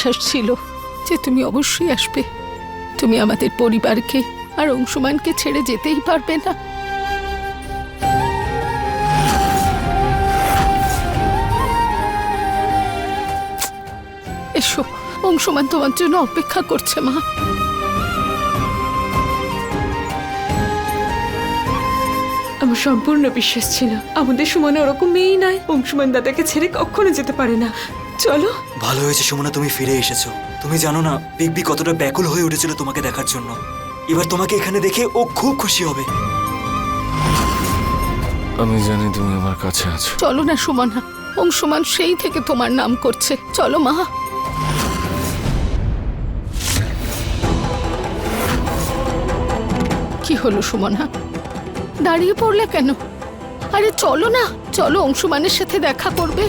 বিশ্বাস ছিল যে তুমি অবশ্যই আসবে। তুমি আমাদের পরিবারকে আর অংশুমানকে ছেড়ে যেতেই পারবে না। এসো, অংশুমান তোমার জন্য অপেক্ষা করছে, মা। আমার সম্পূর্ণ বিশ্বাস ছিল। আমাদের সুমনে ওরকম মেয়েই নয় অংশুমান দাদাকে ছেড়ে কখনো যেতে পারে না। চলো। ভালো হয়েছে সুমনা তুমি ফিরে এসেছ। তুমি জানো না বিগবি কতটা ব্যাকুল হয়ে উঠেছিল তোমাকে দেখার জন্য। এবার তোমাকে এখানে দেখে ও খুব খুশি হবে। আমি জানি তুমি আমার কাছে আছো। চলো না সুমনা অংশুমান সেই থেকে তোমার নাম করছে। চলো মা। কি হলো সুমনা? দাঁড়িয়ে পড়লে কেন? আরে চলো না চলো অংশুমানের সাথে দেখা করবে।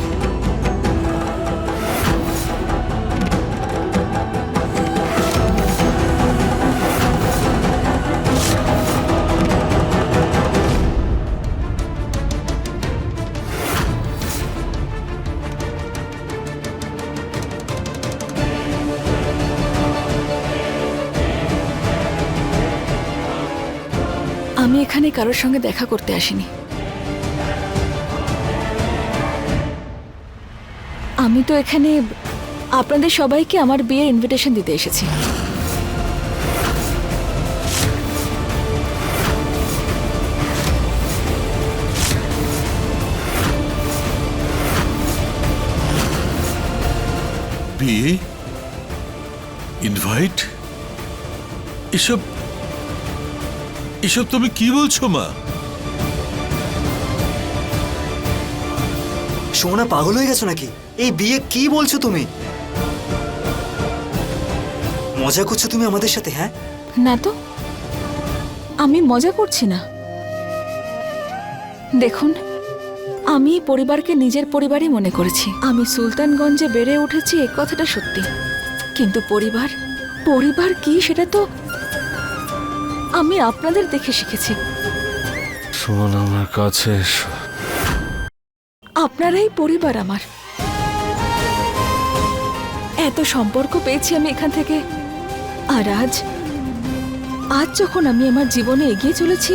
এখানে কারোর সঙ্গে দেখা করতে আসিনি। আমি তো এখানে আপনাদের সবাইকে আমার বিয়ের ইনভিটেশন দিতে এসেছি। বিয়ে? ইনভাইট এসব এসব তুমি কি বলছো মা? সুমনা পাগল হয়ে গেছো নাকি? এই বিয়ে কি বলছো তুমি? মজা করছ তুমি আমাদের সাথে হ্যাঁ? না তো আমি মজা করছি না। দেখুন আমি পরিবারকে নিজের পরিবারই মনে করেছি। আমি সুলতানগঞ্জে বেড়ে উঠেছি এ কথাটা সত্যি। কিন্তু পরিবার পরিবার কি সেটা তো আমি আপনাদের দেখে শিখেছি। সুমন আমার কাছে এসো। আপনারাই পরিবার আমার। এত সম্পর্ক পেয়েছি আমি এখান থেকে। আর আজ আজ যখন আমি আমার জীবনে এগিয়ে চলেছি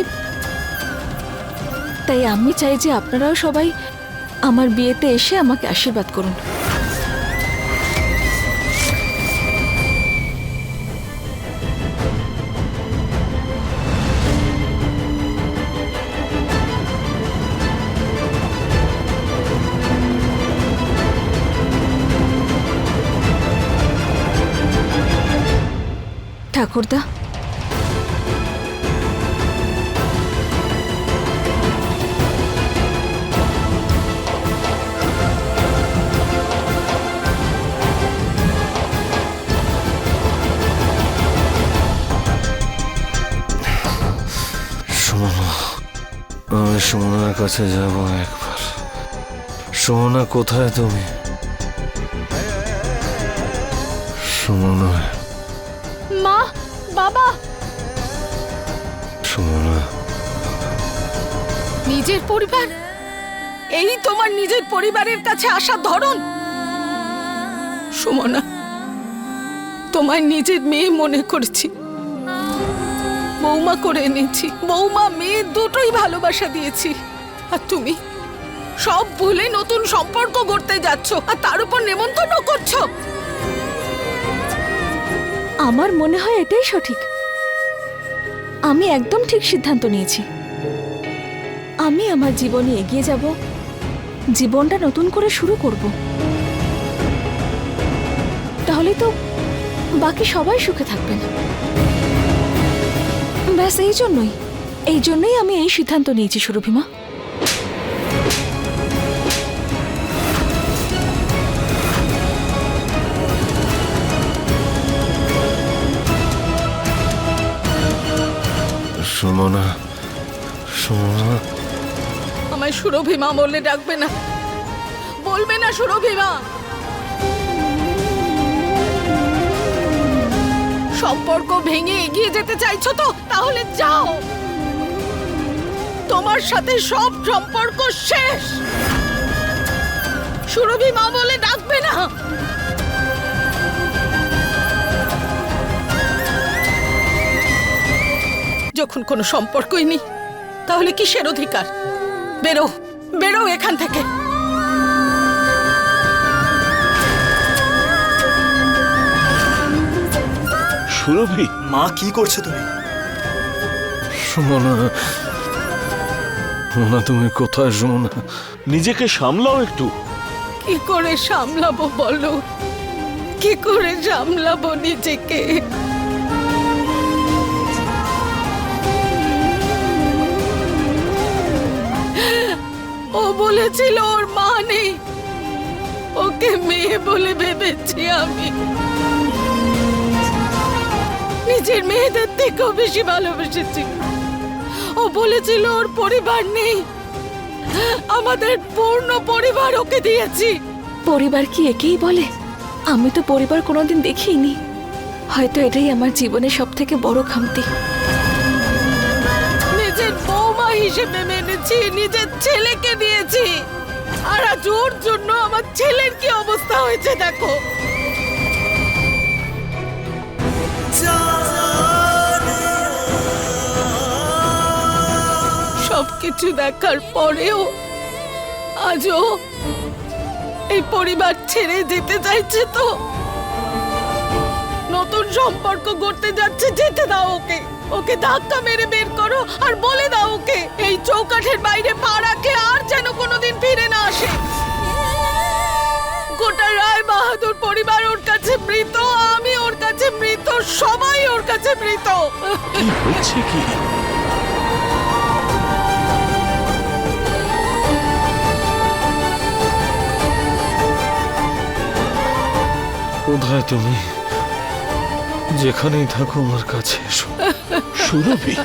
তাই আমি চাই যে আপনারাও সবাই আমার বিয়েতে এসে আমাকে আশীর্বাদ করুন। ঠাকুরদা। আমি সুমনার কাছে যাব একবার। সুমনা কোথায় তুমি? সুমনা বাবা। নিজের পরিবার? এই তোমার নিজের পরিবারের কাছে আসার ধরন? সুমনা তোমার নিজের মেয়ে মনে করেছি। বৌমা করে এনেছি। বৌমা মেয়ে দুটোই ভালোবাসা দিয়েছি। আর তুমি সব ভুলে নতুন সম্পর্ক গড়তে যাচ্ছ। আর তার উপর নেমন্তন্ন করছ। আমার মনে হয় এটাই সঠিক। আমি একদম ঠিক সিদ্ধান্ত নিয়েছি। আমি আমার জীবনে এগিয়ে যাব, জীবনটা নতুন করে শুরু করব। তাহলে তো বাকি সবাই সুখে থাকবেন। ব্যাস, এই জন্যই। এই জন্যই আমি এই সিদ্ধান্ত নিয়েছি সুরভিমা সুমনা সুমনা আমায় সুরভিমা বলে ডাকবে না। বলবে না সুরভিমা সম্পর্ক ভেঙে এগিয়ে যেতে চাইছো তো, তাহলে যাও। তোমার সাথে সব সম্পর্ক শেষ। সুরভি মা বলে ডাকবে না। যখন কোনো সম্পর্কই নেই তাহলে কিসের অধিকার? বেরো বেরো এখান থেকে। সুরভি মা কি করছ তুমি? সুমনা সুমনা তুমি কোথায় সুমনা? নিজেকে সামলাও একটু। কি করে সামলাবো বলো? কি করে সামলাবো নিজেকে? বলেছিল ওর মা নেই। ওকে মেয়ে বলে ভেবেছি আমি। নিজের মেয়েদের থেকেও বেশি ভালোবেসেছি। ও বলেছিল ওর পরিবার নেই। আমাদের পূর্ণ পরিবার ওকে দিয়েছি। পরিবার কি একেই বলে? আমি তো পরিবার কোনোদিন দেখিনি। হয়তো এটাই আমার জীবনে সব থেকে বড় খামতি। হিসেবে মেনেছি, নিজের ছেলেকে দিয়েছি। আর আজ ওর জন্য আমার ছেলের কি অবস্থা হয়েছে দেখো। সবকিছু দেখার পরেও আজও এই পরিবার ছেড়ে যেতে চাইছে তো। নতুন সম্পর্ক করতে যাচ্ছে, যেতে দাও ওকে। ওকে ধাক্কা মেরে বের করো আর বলে দাও ওকে, এই চৌকাঠের বাইরে পা রাখলে আর যেন কোনোদিন ফিরে না আসে। গোটা রায় বাহাদুর পরিবার ওর কাছে মৃত, আমি ওর কাছে মৃত, সবাই ওর কাছে মৃত। কি? কোথায় তুমি? যেখানেই থাকো আমার কাছে এসো। সুরভি।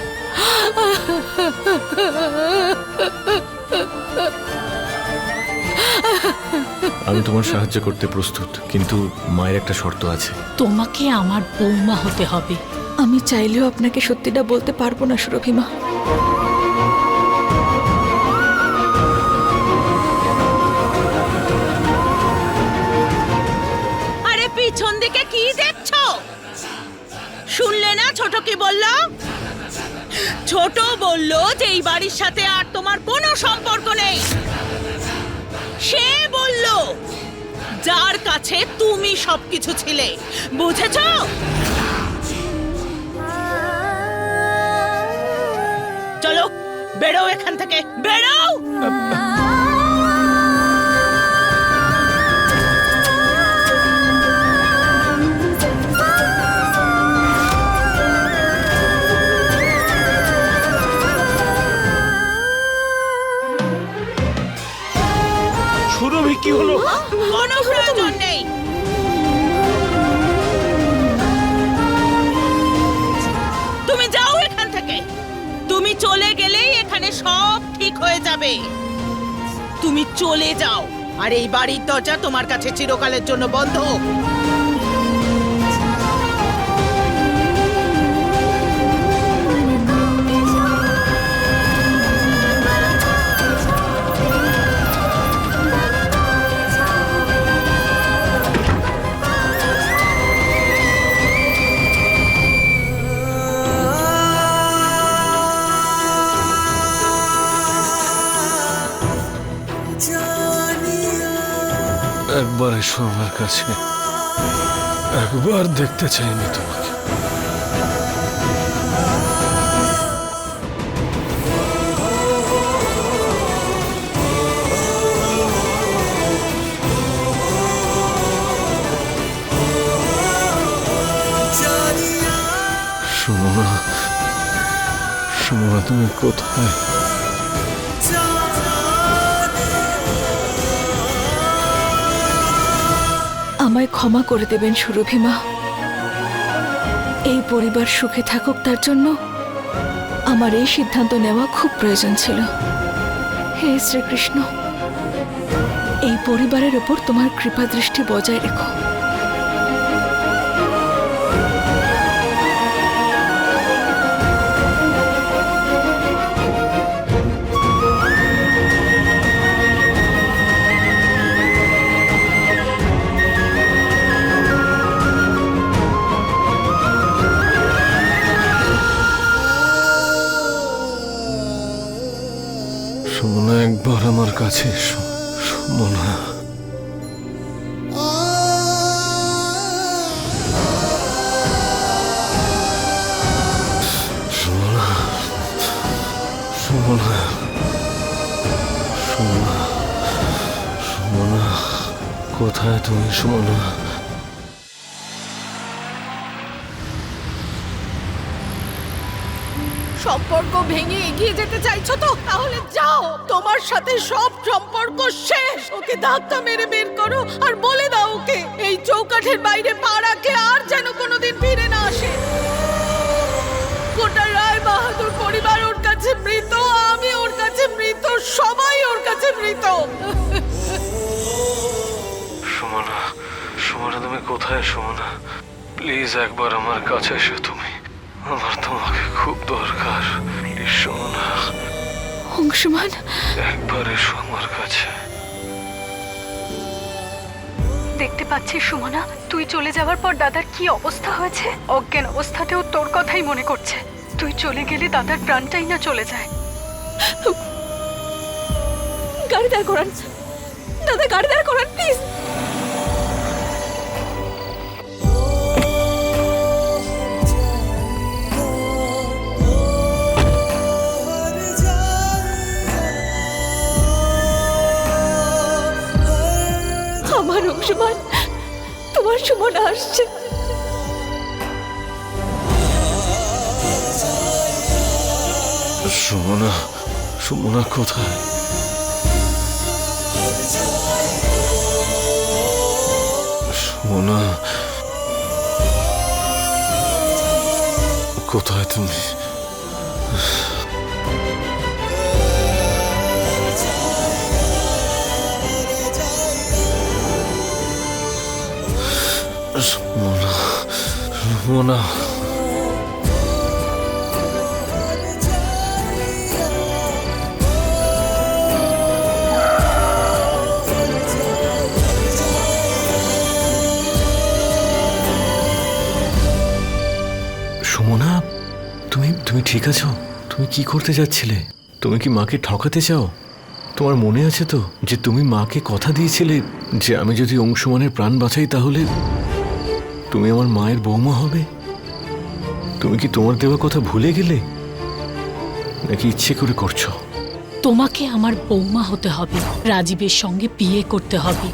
আমি তোমার সাহায্য করতে প্রস্তুত, কিন্তু মায়ের একটা শর্ত আছে। তোমাকে আমার বৌমা হতে হবে। আমি চাইলেও আপনাকে সত্যিটা বলতে পারব না সুরভিমা আরে ছোট কি বলল? ছোট বলল যে এই বাড়ির সাথে আর তোমার কোনো সম্পর্ক নেই। সে বলল, যার কাছে তুমি সবকিছু ছিলে। বুঝেছ? চলো, বেরো এখান থেকে। বেরো! হলো কোনো প্রয়োজন নেই। তুমি যাও এখান থেকে। তুমি চলে গেলেই এখানে সব ঠিক হয়ে যাবে। তুমি চলে যাও। আর এই বাড়ির দরজা তোমার কাছে চিরকালের জন্য বন্ধ। এসো আমার কাছে। একবার দেখতে চাইনি তোমাকে। সুমনা সুমনা তুমি কোথায়? ক্ষমা করে দেবেন সুরভিমা এই পরিবার সুখে থাকুক তার জন্য আমার এই সিদ্ধান্ত নেওয়া খুব প্রয়োজন ছিল। হে শ্রীকৃষ্ণ, এই পরিবারের ওপর তোমার কৃপা দৃষ্টি বজায় রেখো। কোথায় তুমি সুমনা সম্পর্ক ভেঙে এগিয়ে যেতে চাইছো তো? তাহলে যাও। তোমার সাথে সব সম্পর্ক শেষ। ওকে ধাক্কা মেরে বের করো আর বলে দাও ওকে, এই চৌকাঠের বাইরে পা রাখলে আর যেন কোনোদিন ফিরে না আসে। গোটা রায় বাহাদুর পরিবার ওর কাছে মৃত, আমি ওর কাছে মৃত, সবাই ওর কাছে মৃত। সুমনা সুমনা তুমি কোথায় সুমনা? প্লিজ একবার আমার কাছে এসো তুমি। আমার তোমাকে খুব দরকার। সুমনা। অংশমান। একবার এসো আমার কাছে। দেখতে পাচ্ছিস সুমনা তুই চলে যাওয়ার পর দাদার কি অবস্থা হয়েছে? অজ্ঞান অবস্থাতেও তোর কথাই মনে করছে। তুই চলে গেলে দাদার প্রাণটাই না চলে যায়। গাড়ি দাঁড় করান। দাদা গাড়ি দাঁড় করান প্লিজ অংশমান তোমার সুমন আসছে। সুমনা সুমনা কোথায়? সুমনা কোথায় তুমি? সুমনা সুমনা, তুমি তুমি ঠিক আছো? তুমি কি করতে যাচ্ছিলে? তুমি কি মাকে ঠকাতে চাও? তোমার মনে আছে তো যে তুমি মাকে কথা দিয়েছিলে যে আমি যদি অংশমানের প্রাণ বাঁচাই তাহলে তুমি আমার মায়ের বৌমা হবে? তুমি কি তোমার দেওয়া কথা ভুলে গেলে? নাকি ইচ্ছে করে করছ? তোমাকে আমার বৌমা হতে হবে রাজীবের সঙ্গে বিয়ে করতে হবে।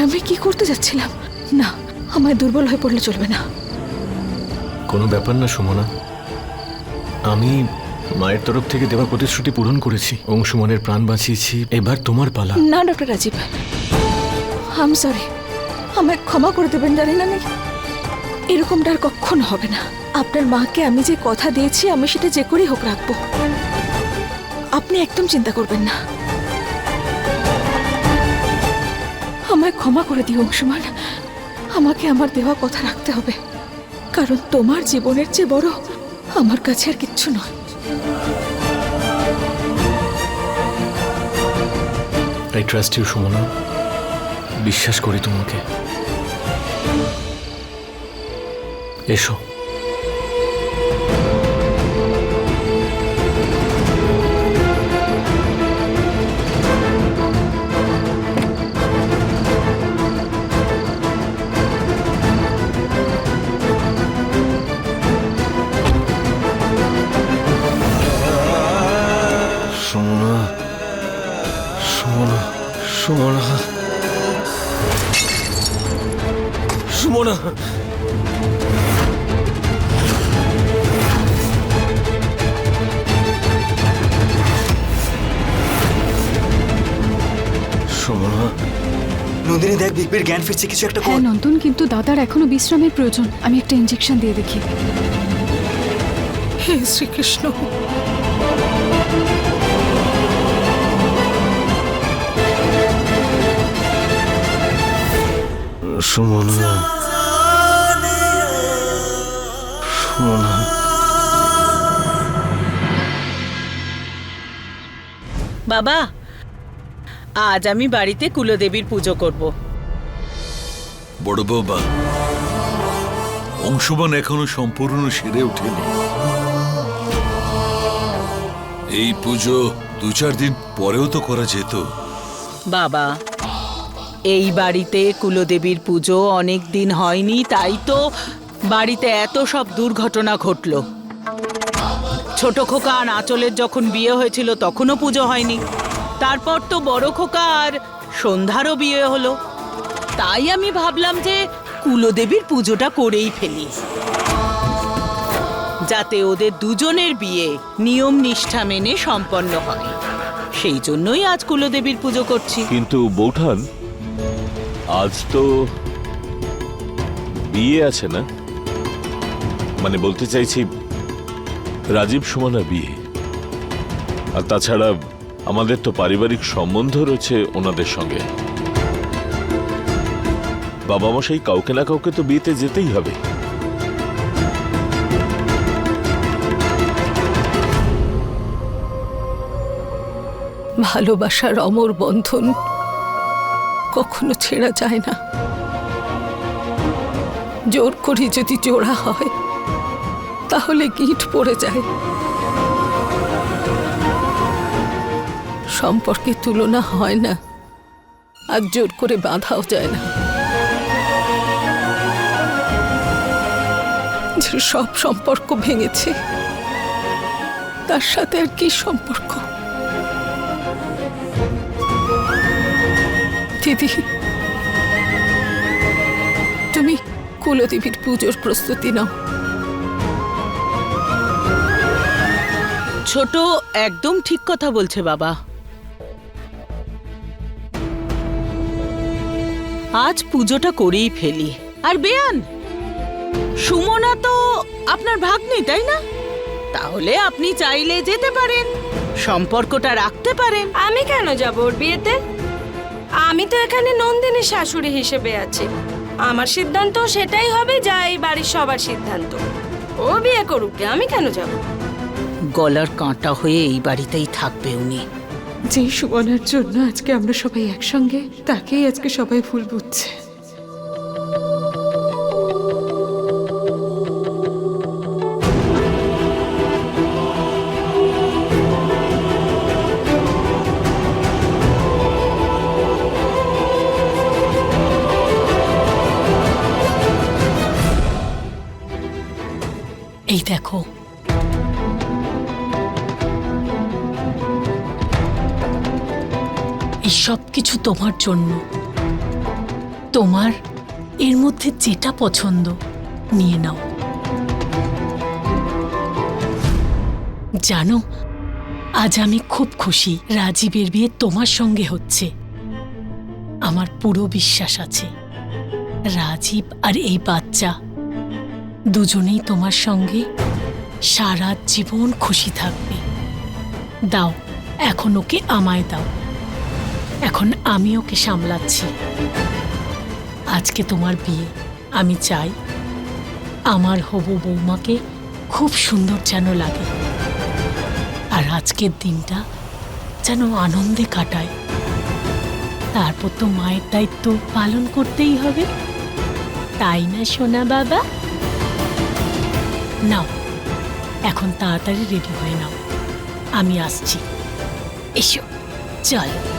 আমি কি করতে যাচ্ছিলাম? না আমায় দুর্বল হয়ে পড়লে চলবে না। কোনো ব্যাপার না সুমনা। আমি মায়ের তরফ থেকে দেওয়া প্রতিশ্রুতি পূরণ করেছি। অংশমানের প্রাণ বাঁচিয়েছি। এবার তোমার পালা। না ডক্টর রাজীব। আম সরি আমায় ক্ষমা করে দেবেন জানেন আমি এরকমটা আর কখনো হবে না। আপনার মাকে আমি যে কথা দিয়েছি, আমি সেটা যে করেই হোক রাখব। আপনি একদম চিন্তা করবেন না। আমায় ক্ষমা করে দিও, অংশমান। আমাকে আমার দেওয়া কথা রাখতে হবে। কারণ তোমার জীবনের চেয়ে বড় আমার কাছে আর কিচ্ছু নয়। I trust you Sumona. বিশ্বাস করি তোমাকে। এসো। ফিরছে কিছু একটা কর। হ্যাঁ নন্দন কিন্তু দাদার এখনও বিশ্রামের প্রয়োজন। আমি একটা ইঞ্জেকশন দিয়ে দেখি। হে শ্রীকৃষ্ণ। সুমনা সুমনা। বাবা আজ আমি বাড়িতে কুলদেবীর পুজো করব। বড় বাবা। অংশমান এখনও সম্পূর্ণ সেরে ওঠেনি। এই পুজো দু চার দিন পরেও তো করা যেত। বাবা, এই বাড়িতে কুলদেবীর পুজো অনেক দিন হয়নি, তাই তো বাড়িতে এত সব দুর্ঘটনা ঘটলো। ছোট খোকা আর আঁচলের যখন বিয়ে হয়েছিল তখনও পুজো হয়নি। তারপর তো বড় খোকা আর সন্ধ্যারও বিয়ে হলো। তাই আমি ভাবলাম যে কুলদেবীর পুজোটা করেই ফেলি। যাতে ওদের দুজনের বিয়ে নিয়ম নিষ্ঠা মেনে সম্পন্ন হয়। সেই জন্যই আজ কুলদেবীর পুজো করছি। কিন্তু বৌঠান, আজ তো বিয়ে আছে না? মানে বলতে চাইছি, রাজীব সুমনা বিয়ে। আর তাছাড়া আমাদের তো পারিবারিক সম্বন্ধ রয়েছে ওনাদের সঙ্গে। বাবা মশাই কাউকে না কাউকে তো বিয়েতে যেতেই হবে। ভালোবাসার অমর বন্ধন কখনো ছেঁড়া যায় না। জোর করে যদি জোড়া হয়, তাহলে গিট পড়ে যায়। সম্পর্কে তুলনা হয় না, আর জোর করে বাঁধাও যায় না। যে সব সম্পর্ক ভেঙেছে। তার সাথে আর কি সম্পর্ক? দিদি, তুমি কুলদেবীর পুজোর প্রস্তুতি নাও। ছোট একদম ঠিক কথা বলছে বাবা। আজ পুজোটা করেই ফেলি। আর বেয়ান সুমনা তো আপনার ভাগ্নি তাই না? তাহলে আপনি চাইলে যেতে পারেন সম্পর্কটা রাখতে পারেন। আমি কেন যাব ওর বিয়েতে? আমি তো এখানে নন্দিনীর শাশুড়ি হিসেবে আছি। আমার সিদ্ধান্ত সেটাই হবে যা এই বাড়ির সবার সিদ্ধান্ত। ও বিয়ে করুক গে, আমি কেন যাব? গলার কাঁটা হয়ে এই বাড়িতেই থাকবে উনি। যে সুমনার জন্য আজকে আমরা সবাই একসঙ্গে তাকেই আজকে সবাই ভুল বুঝছে। এই সব কিছু তোমার জন্য। তোমার এর মধ্যে যেটা পছন্দ, নিয়ে নাও। জানো, আজ আমি খুব খুশি রাজীবের বিয়ে তোমার সঙ্গে হচ্ছে। আমার পুরো বিশ্বাস আছে। রাজীব আর এই বাচ্চা দুজনেই তোমার সঙ্গে সারা জীবন খুশি থাকবে। দাও, এখন ওকে আমায় দাও। এখন আমি ওকে সামলাচ্ছি। আজকে তোমার বিয়ে। আমি চাই আমার হবু বৌমাকে খুব সুন্দর যেন লাগে। আর আজকের দিনটা যেন আনন্দে কাটায়। তারপর তো মায়ের দায়িত্ব পালন করতেই হবে। তাই না, সোনা বাবা? নাও, এখন তাড়াতাড়ি রেডি হয়ে নাও। আমি আসছি। এসো, চল।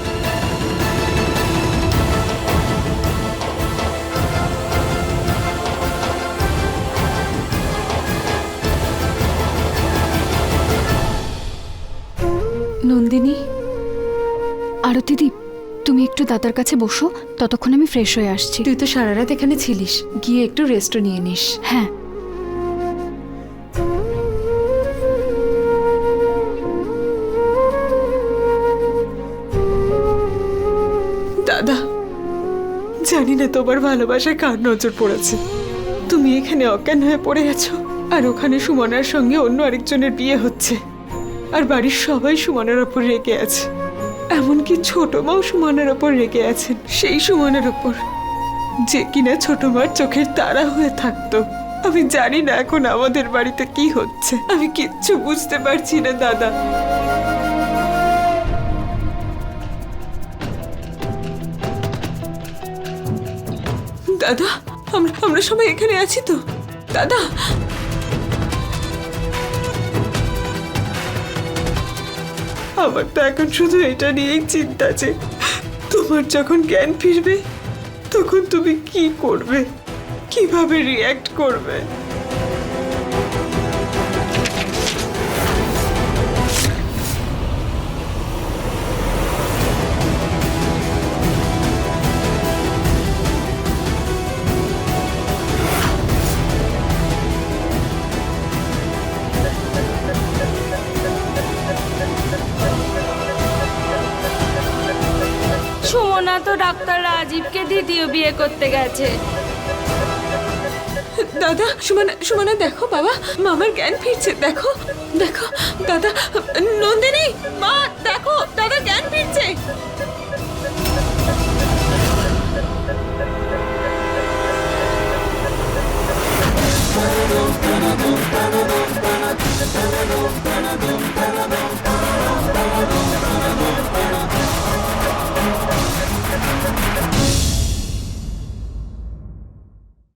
নন্দিনী। আরতি দি তুমি একটু দাদার কাছে বসো ততক্ষণ আমি ফ্রেশ হয়ে আসছি। তুই তো সারা রাত এখানে ছিলিস গিয়ে একটু রেস্টও নিয়ে নিস। হ্যাঁ। দাদা জানি না তোমার ভালোবাসায় কার নজর পড়েছে। তুমি এখানে অজ্ঞান হয়ে পড়ে আছো আর ওখানে সুমনার সঙ্গে অন্য আরেকজনের বিয়ে হচ্ছে। আর বাড়ির সবাই সুমনের ওপর রেগে আছে। এমনকি ছোট মাও সুমনের ওপর রেগে আছেন, সেই সুমনের ওপর। যে কিনা ছোট মার চোখের তারা হয়ে থাকতো। আমি জানি না এখন আমাদের বাড়িতে কি হচ্ছে। আমি কিচ্ছু বুঝতে পারছি না, দাদা। দাদা, আমরা আমরা সবাই এখানে আছি তো? দাদা! আমার তো এখন শুধু এটা নিয়েই চিন্তা যে তোমার যখন জ্ঞান ফিরবে, তখন তুমি কি করবে? কীভাবে রিয়্যাক্ট করবে? তো ডাক্তাররা রাজীবকে দ্বিতীয় বিয়ে করতে গেছে। দাদা, সুমানা সুমানা, দেখো বাবা, মামার জ্ঞান ফিরছে, দেখো দেখো, দাদা, নন্দিনী, মা, দেখো, দাদা, জ্ঞান ফিরছে।